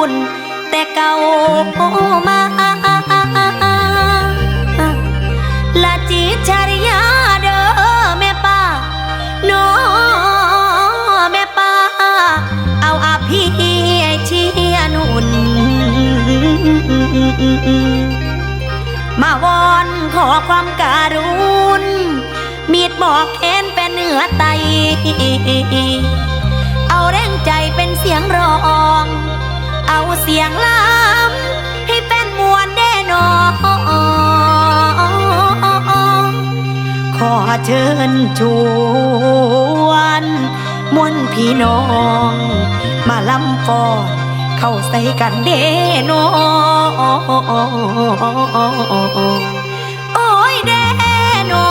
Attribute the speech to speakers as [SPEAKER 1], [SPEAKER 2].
[SPEAKER 1] บุญ แต่เก่ามาลาจิชริยาเด้อแม่ป้าโน้แม่ป้า เอาอาพี่เชียนุ่น มาวอนขอความการุณมีดบอกแค้นเป็นเนื้อไต เอาแรงใจเป็นเสียงร้อง เอาเสียงล้ำให้เป็นมวลแน่นอขอเชิญชวนมวลพี่น้อง มาลำฟอนเข้าใส่กันเด้นอโอ้ยเด้นอ